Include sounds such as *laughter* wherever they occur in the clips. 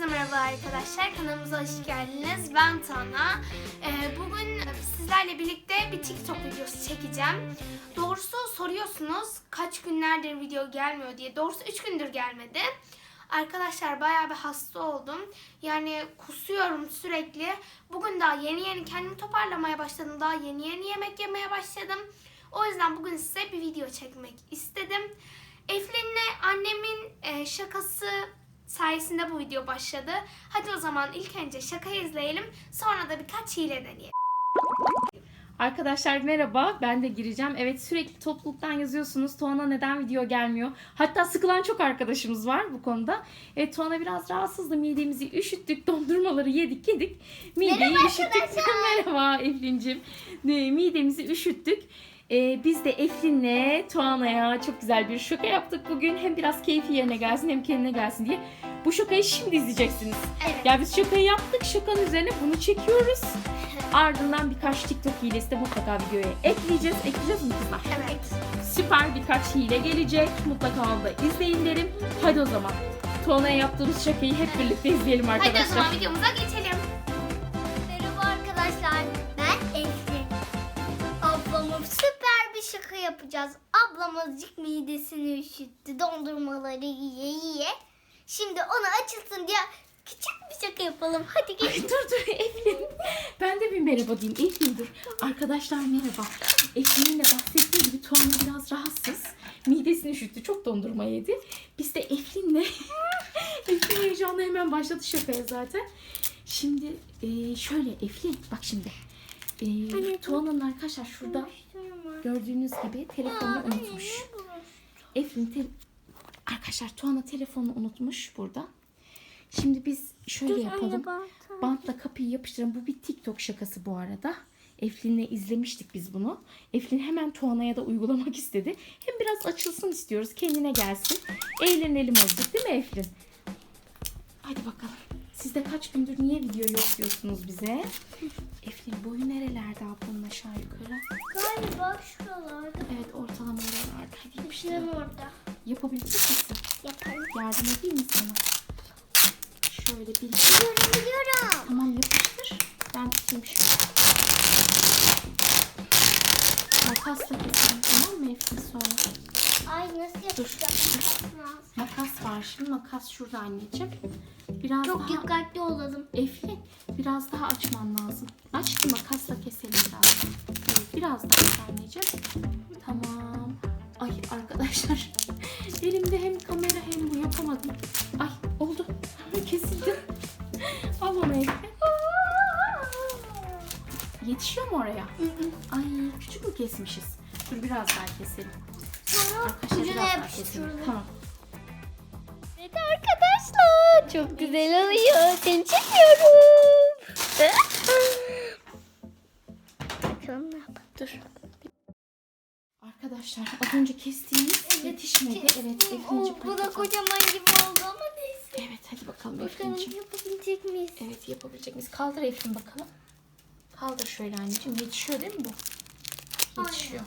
Herkese merhaba arkadaşlar. Kanalımıza hoş geldiniz. Ben Tana. Ee, bugün sizlerle birlikte bir TikTok videosu çekeceğim. Doğrusu soruyorsunuz kaç günlerdir video gelmiyor diye. Doğrusu 3 gündür gelmedi. Arkadaşlar bayağı bir hasta oldum. Yani kusuyorum sürekli. Bugün daha yeni yeni kendimi toparlamaya başladım. Daha yeni yeni yemek yemeye başladım. O yüzden bugün size bir video çekmek istedim. Eflin'le annemin e, şakası sayesinde bu video başladı. Hadi o zaman ilk önce şakayı izleyelim. Sonra da birkaç hile deneyelim. Arkadaşlar merhaba. Ben de gireceğim. Evet sürekli topluluktan yazıyorsunuz. Tuana neden video gelmiyor? Hatta sıkılan çok arkadaşımız var bu konuda. Evet Tuana biraz rahatsızdı. Midemizi üşüttük. Dondurmaları yedik yedik. Mideyi Merhaba üşüttük. *laughs* merhaba Eflin'cim. Ne, Midemizi üşüttük. Ee, biz de Eflin'le Tuana'ya çok güzel bir şaka yaptık bugün. Hem biraz keyfi yerine gelsin hem kendine gelsin diye. Bu şakayı şimdi izleyeceksiniz. Evet. Ya biz şakayı yaptık. Şakanın üzerine bunu çekiyoruz. Ardından birkaç TikTok hilesi de mutlaka videoya ekleyeceğiz. Ekleyeceğiz mi kızlar? Evet. Süper birkaç hile gelecek. Mutlaka onu da izleyin derim. Hadi o zaman. Tuana'ya yaptığımız şakayı hep birlikte izleyelim Hadi o arkadaşlar. zaman videomuza geçelim. Yapacağız. Ablam azıcık midesini üşüttü. Dondurmaları yiye yiye. Şimdi ona açılsın diye küçük bir şaka yapalım. Hadi Ay, gel. dur dur Eflin. Ben de bir merhaba diyeyim. Eflin dur. Arkadaşlar merhaba. Eflin'in de bahsettiği gibi Tuana biraz rahatsız. Midesini üşüttü. Çok dondurma yedi. Biz de Eflin'le *laughs* Eflin heyecanla hemen başladı şakaya zaten. Şimdi e, şöyle Eflin bak şimdi. E, Tuana'nın arkadaşlar şurada gördüğünüz gibi telefonunu unutmuş. Eflin te- arkadaşlar Tuana telefonunu unutmuş burada. Şimdi biz şöyle yapalım. Bantla kapıyı yapıştıralım. Bu bir TikTok şakası bu arada. Eflin'le izlemiştik biz bunu. Eflin hemen Tuana'ya da uygulamak istedi. Hem biraz açılsın istiyoruz. Kendine gelsin. Eğlenelim azıcık değil mi Eflin? Hadi bakalım. Siz de kaç gündür niye video yok diyorsunuz bize? Eflin boyu nerelerde ablanın aşağı yukarı? Galiba şuralarda. Evet ortalama oralarda. İşlem yapıştıralım. orada. Yapabilecek misin? Yapalım. Yardım edeyim mi sana? Şöyle bir Biliyorum biliyorum. Tamam yapıştır. Ben tutayım şöyle. Makasla keselim tamam mı Eflin sonra? Ay nasıl yapacağız? Makas var şimdi. Makas şurada anneciğim. Biraz Çok daha... dikkatli olalım. Eflin biraz daha açman lazım. Aç ki makasla keselim. Evet, biraz daha aç anneciğim. Tamam. Ay arkadaşlar. *laughs* Elimde hem kamera hem bu yapamadım. Ay oldu. *laughs* Kesildi. *laughs* Al onu Eflin. Yetişiyor mu oraya? Ay küçük mü kesmişiz? Dur biraz daha keselim. Arkadaşlar Ucuna. Tamam. Evet arkadaşlar çok güzel oluyor. Seni çekiyorum. Bakalım ne yapalım. Dur. Arkadaşlar az önce kestiğimiz yetişmedi. Evet Eflinci Oo, bu da kocaman gibi oldu ama neyse. Evet hadi bakalım Bakalım yapabilecek miyiz? Evet yapabilecek miyiz? Kaldır Eflin bakalım. Kaldır şöyle anneciğim. Yetişiyor değil mi bu? Yetişiyor.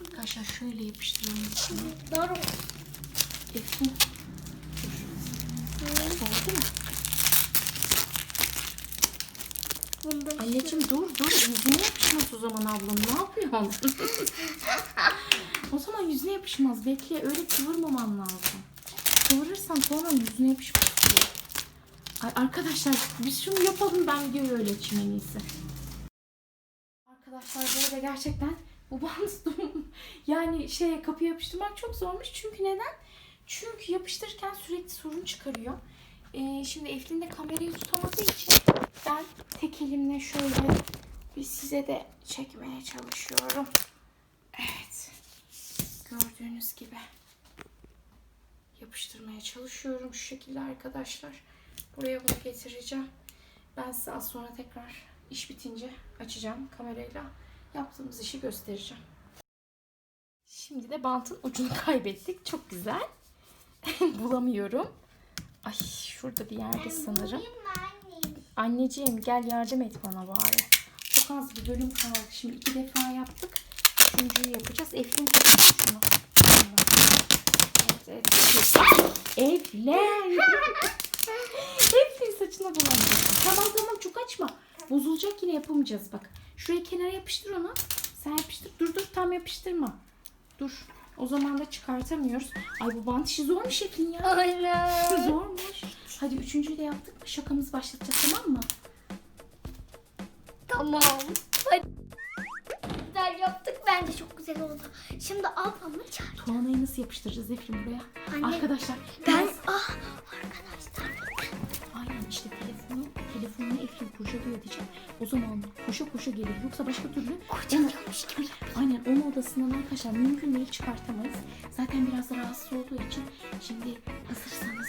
Arkadaşlar şöyle yapıştıralım içine. Doğru. Dur. Oldu mu? Bunda Anneciğim dur dur. Yüzüne yapışmaz o zaman ablam. Ne yapıyorsun? o zaman yüzüne yapışmaz. Bekle öyle kıvırmaman lazım. Kıvırırsan sonra yüzüne yapışmaz. Ay arkadaşlar biz şunu yapalım ben videoyu öyle açayım en iyisi. Arkadaşlar bu arada gerçekten bu bantım *laughs* yani şeye kapıya yapıştırmak çok zormuş. Çünkü neden? Çünkü yapıştırırken sürekli sorun çıkarıyor. Ee, şimdi Eflin de kamerayı tutamadığı için ben tek elimle şöyle bir size de çekmeye çalışıyorum. Evet. Gördüğünüz gibi yapıştırmaya çalışıyorum şu şekilde arkadaşlar. Buraya bunu getireceğim. Ben size az sonra tekrar iş bitince açacağım kamerayla. Yaptığımız işi göstereceğim. Şimdi de bantın ucunu *laughs* kaybettik. Çok güzel. *laughs* Bulamıyorum. Ay şurada bir yerde sanırım. Anneciğim gel yardım et bana bari. Çok az bir bölüm kaldı. Şimdi iki defa yaptık. Üçüncüyü yapacağız. Eflin kapat şunu. Evet, evet. Eflen. *laughs* Eflen bulamayacaksın. Tamam tamam çok açma. Bozulacak yine yapamayacağız bak. Şuraya kenara yapıştır onu. Sen yapıştır. Dur dur tam yapıştırma. Dur. O zaman da çıkartamıyoruz. Ay bu bant işi zormuş Eflin ya. Aynen. *laughs* Zormuş. Hadi üçüncüyü de yaptık mı? Şakamızı başlatacağız tamam mı? Tamam. Hadi. Güzel yaptık. Bence çok güzel oldu. Şimdi ablamı çağır. Tuana'yı nasıl yapıştıracağız Eflin buraya? Anne, Arkadaşlar. Ben ah arkadaşlar işte telefonu, telefonunu Eflin kurcalıyor diyeceğim. O zaman koşa koşa gelir. Yoksa başka türlü kurcalıyormuş gibi. Aynen onun odasından arkadaşlar mümkün değil çıkartamayız. Zaten biraz da rahatsız olduğu için şimdi hazırsanız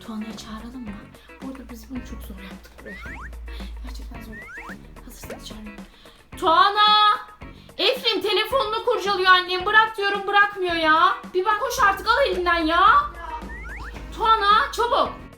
Tuana'yı çağıralım mı? Bu arada biz bunu çok zor yaptık buraya. Gerçekten zor yaptık. Hazırsanız çağıralım. Tuana! Eflin telefonunu kurcalıyor annem. Bırak diyorum bırakmıyor ya. Bir bak koş artık al elinden ya. Tuana çabuk.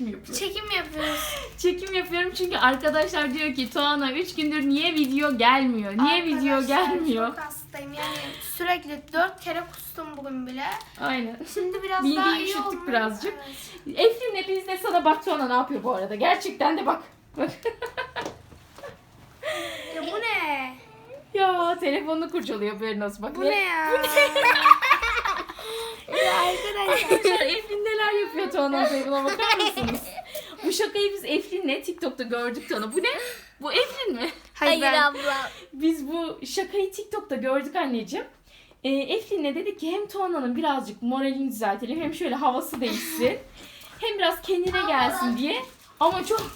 Çekim yapıyorum. Çekim yapıyoruz. *laughs* Çekim yapıyorum çünkü arkadaşlar diyor ki Tuana 3 gündür niye video gelmiyor? Niye video Arkadaşlar, gelmiyor? Çok hastayım yani sürekli dört kere kustum bugün bile. Aynen. Şimdi biraz Mideyi daha iyi üşüttük birazcık. Evet. Eflin'le biz de sana bak Tuana ne yapıyor bu arada. Gerçekten de bak. Ya bu ne? ya telefonunu kurcalıyor böyle nasıl bak. Bu ne ya? ya arkadaşlar. *laughs* Arkadaşlar Eflin neler yapıyor Tuana'nın telefonuna bakar mısınız? Bu şakayı biz Eflin'le TikTok'ta gördük Tuana. Bu ne? Bu Eflin mi? Hayır ben- abla. Biz bu şakayı TikTok'ta gördük anneciğim. E, Eflin'le dedik ki hem Tuana'nın birazcık moralini düzeltelim hem şöyle havası değişsin. Hem biraz kendine gelsin diye. Ama çok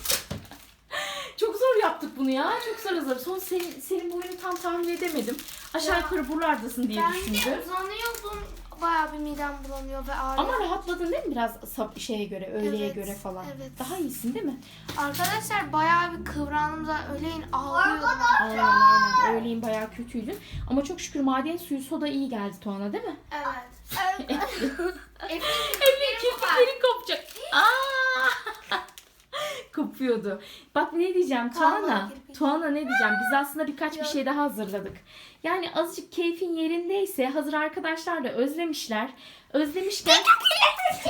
çok zor yaptık bunu ya. Çok zor hazır. Son senin, senin boyunu tam tahmin edemedim. Aşağı Ya, yukarı buralardasın diye Ben de düşündüm. uzanıyordum. Bayağı bir midem bulanıyor ve ağrıyor. Ama rahatladın değil mi biraz sap şeye göre, öğleye Evet, göre falan? evet. Daha iyisin değil mi? Arkadaşlar bayağı bir kıvrandım da öğleyin ağlıyordum. Aynen aynen. Öğleyin bayağı kötüydün. Ama çok şükür maden suyu soda iyi geldi Tuana değil mi? Evet. *laughs* Kopacak. *laughs* Aa! *laughs* Kopuyordu. Bak ne diyeceğim Tuana. Tuana ne diyeceğim? Biz aslında birkaç bir şey daha hazırladık. Yani azıcık keyfin yerindeyse hazır arkadaşlar da özlemişler. Özlemişken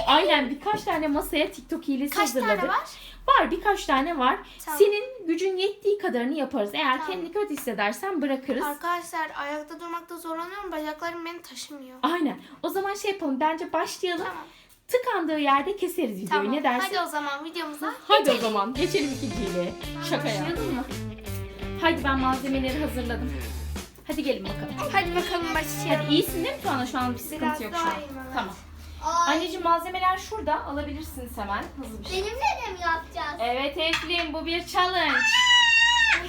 aynen birkaç tane masaya TikTok hilesi Kaç tane hazırladık. var? Var birkaç tane var. Tamam. Senin gücün yettiği kadarını yaparız. Eğer Tamam. kendini kötü hissedersen bırakırız. Arkadaşlar ayakta durmakta zorlanıyorum. Bacaklarım beni taşımıyor. Aynen. O zaman şey yapalım. Bence başlayalım. Tamam. Tıkandığı yerde keseriz videoyu. Tamam. Ne dersin? Hadi o zaman videomuza. Hadi o zaman geçelim ikinciyle. Şaka ya. Başlayalım mı? Hadi ben malzemeleri hazırladım. Hadi gelin bakalım. Hadi bakalım başlayalım. Hadi iyisin değil mi Tuana? Şu an bir sıkıntı Biraz yok şu an. iyiyim, evet. Tamam. Ay, Anneciğim malzemeler şurada. Alabilirsiniz hemen. Hızlı bir şey. benimle de mi yapacağız? Evet Eflin bu bir challenge.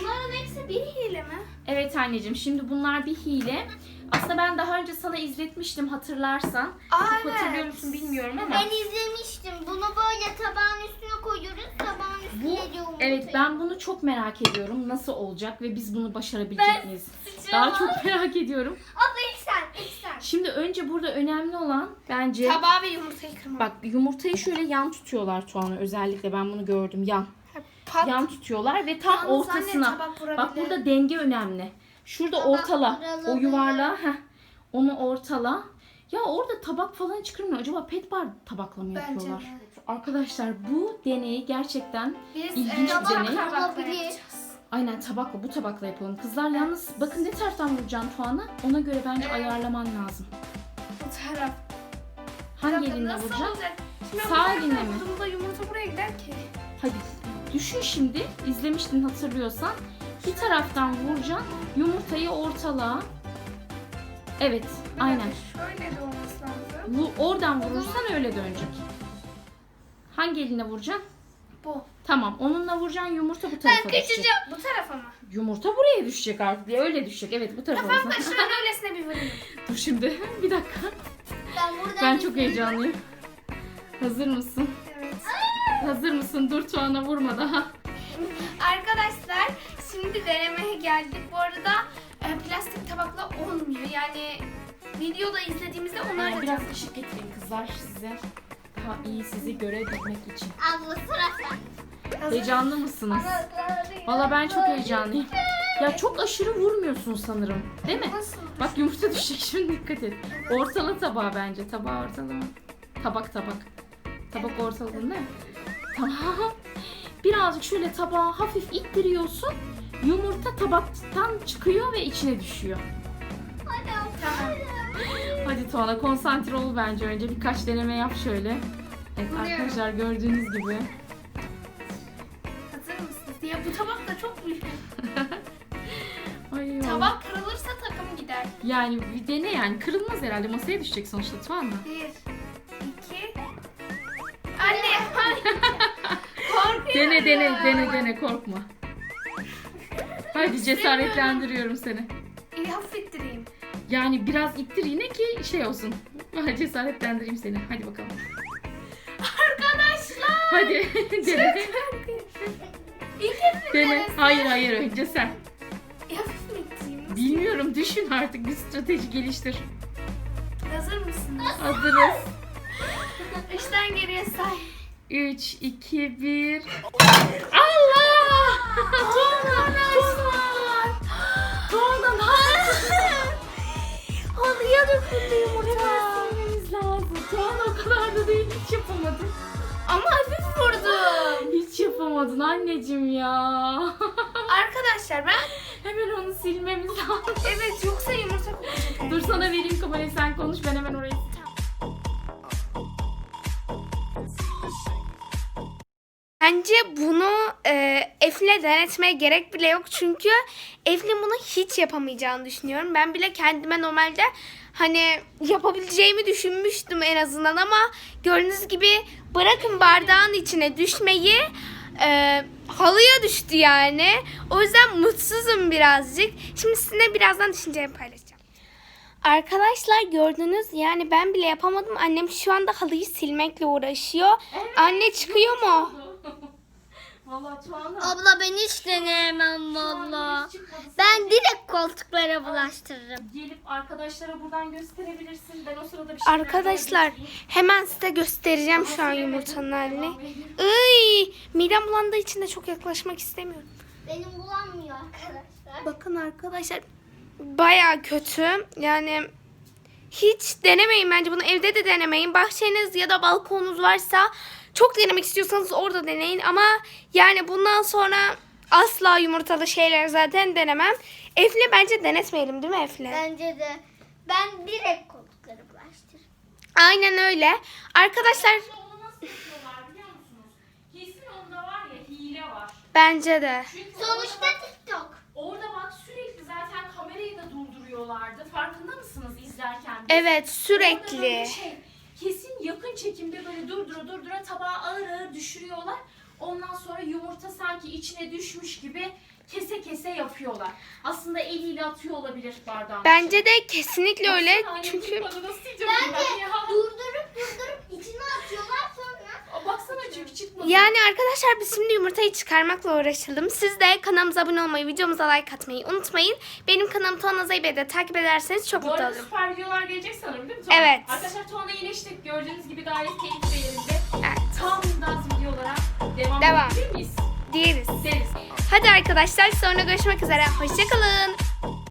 Bunların hepsi bir hile mi? Evet anneciğim şimdi bunlar bir hile. Aslında ben daha önce sana izletmiştim hatırlarsan. Aa, Çok evet. hatırlıyor musun bilmiyorum ama. Ben izlemiştim. Bunu böyle tabağın üstüne koyuyoruz. Tabağın Bu üstüne de yumurtayı. evet ben bunu çok merak ediyorum. Nasıl olacak ve biz bunu başarabilecek Ben miyiz? Daha çok *laughs* merak ediyorum. Abla ilk sen, ilk sen. Şimdi önce burada önemli olan bence Tabağı ve yumurtayı kırmam. bak yumurtayı şöyle yan tutuyorlar Tuana özellikle ben bunu gördüm yan. Pat. Yan tutuyorlar ve tam Yalnız ortasına. Bak burada denge önemli. Şurada Tabak ortala. O yuvarlağı heh, onu ortala. Ya orada tabak falan çıkırmıyor. Acaba pet bar tabakla mı Bence yapıyorlar? de. Arkadaşlar bu deneyi gerçekten Biz İlginç e, bir deney. aynen tabakla bu tabakla yapalım. Kızlar yalnız bakın ne taraftan vuracaksın Tuana? Ona göre bence ayarlaman lazım. Bu taraf. Hangi Ya elinle nasıl vuracaksın? olacak? Şimdi Sağ bu taraftan elinle mi? vurduğumda yumurta buraya gider ki. Hadi düşün şimdi. İzlemiştin hatırlıyorsan. Bir taraftan vuracaksın. Yumurtayı ortala. Evet, aynen. Şöyle de olması lazım. Bu oradan vurursan öyle dönecek. Hangi eline vuracaksın? Bu. Tamam, onunla vuracaksın yumurta bu tarafa Ben düşecek. kaçacağım. Bu tarafa mı? Yumurta buraya düşecek artık diye öyle düşecek. Evet bu tarafa. Kafamda vursan. öylesine bir vurayım. *laughs* Dur şimdi. *laughs* Bir dakika. Ben buradan Ben çok heyecanlıyım. Hazır mısın? Evet. Hazır mısın? Dur Tuana vurma daha. Arkadaşlar şimdi denemeye geldik. Bu arada e, plastik tabakla olmuyor. Yani videoda izlediğimizde onlar Ee, da biraz ışık getireyim kızlar size. daha iyi sizi görebilmek için. Abla sıra sen. Heyecanlı mısınız? Valla ben çok heyecanlıyım. Ya çok aşırı vurmuyorsun sanırım. Değil mi? Nasıl? Bak yumurta *laughs* düşecek şimdi dikkat et. Ortala tabağı bence. Tabağı ortalama. Tabak tabak. Tabak ortaladın değil mi? Tamam. *laughs* Birazcık şöyle tabağı hafif ittiriyorsun. Yumurta tabaktan çıkıyor ve içine düşüyor. Hadi Tamam. Hadi Tuana konsantre ol bence önce. Birkaç deneme yap şöyle. Evet Buluyorum. arkadaşlar gördüğünüz gibi. Hazır mısınız? Ya bu tabak da çok büyük. *laughs* Ay, Tabak kırılırsa takım gider. Yani bir dene yani. Kırılmaz herhalde. Masaya düşecek sonuçta Tuana. Bir, iki. Anne. Korkuyorum. *laughs* Dene dene dene dene korkma. Hadi cesaretlendiriyorum seni. İyi hafiflettireyim. Yani biraz ittir yine ki şey olsun. Cesaretlendireyim seni. Hadi bakalım. Arkadaşlar. Hadi dene. İlk Dene. Hayır hayır önce sen. İyi hafif mi ittireyim? Bilmiyorum düşün artık bir strateji geliştir. Hazır mısınız? Hazırız. Üçten geriye say. 3, 2, 1. Allah! Halıya döküldü Hemen silmemiz lazım. Tuğla o kadar da değil hiç yapamadın. Ama hafif vurdum. Hiç yapamadın anneciğim ya. Arkadaşlar ben Hemen onu silmemiz lazım. evet yoksa yumurta kokacak. Dur sana vereyim kamerayı sen konuş ben hemen orayı Bence bunu e, Eflin'e denetmeye gerek bile yok. Çünkü Eflin bunu hiç yapamayacağını düşünüyorum. Ben bile kendime normalde hani yapabileceğimi düşünmüştüm en azından ama gördüğünüz gibi bırakın bardağın içine düşmeyi e, halıya düştü yani. O yüzden mutsuzum birazcık. Şimdi sizinle birazdan düşüncemi paylaşacağım. Arkadaşlar gördünüz yani ben bile yapamadım. Annem şu anda halıyı silmekle uğraşıyor. Anne çıkıyor mu? Valla. Abla ben hiç deneyemem valla. Ben direkt koltuklara bulaştırırım. Gelip arkadaşlara buradan gösterebilirsin. Ben o sırada bir şeyler Arkadaşlar hemen size göstereceğim şu an yumurtanın halini. Iy, midem bulandığı için de çok yaklaşmak istemiyorum. Benim bulanmıyor arkadaşlar. Bakın arkadaşlar baya kötü. Yani hiç denemeyin bence bunu evde de denemeyin. Bahçeniz ya da balkonunuz varsa çok denemek istiyorsanız orada deneyin ama yani bundan sonra asla yumurtalı şeyler zaten denemem. Efle bence denetmeyelim değil mi Efle? Bence de. Ben direkt koltuklara bulaştırırım. Aynen öyle. Arkadaşlar Onu nasıl yapıyorlar biliyor musunuz? Kesin onda var ya hile var. bence de. Çünkü Sonuçta orada, TikTok. orada bak sürekli zaten kamerayı da durduruyorlardı. Farkında mısınız izlerken? Evet Orada sürekli. böyle şey, yakın çekimde böyle durdura durdura tabağı ağır ağır düşürüyorlar. Ondan sonra yumurta sanki içine düşmüş gibi kese kese yapıyorlar. Aslında eliyle atıyor olabilir bardağın. Bence de kesinlikle öyle. Çünkü Bence durdurup. Çünkü çıkmadı. yani arkadaşlar biz şimdi yumurtayı çıkarmakla uğraşalım. Siz de kanalımıza abone olmayı, videomuza like atmayı unutmayın. Benim kanalım Tuana Zeybe'yi de takip ederseniz çok Bu mutlu arada olurum. süper videolar gelecek sanırım değil mi Tuana? Evet. Arkadaşlar Tuana iyileştik. Gördüğünüz gibi gayet keyifli yerinde. Evet. Tam gaz videolara devam, Devam. edebilir miyiz? Diğeriz. Deriz. Hadi arkadaşlar sonra görüşmek üzere. Hoşçakalın.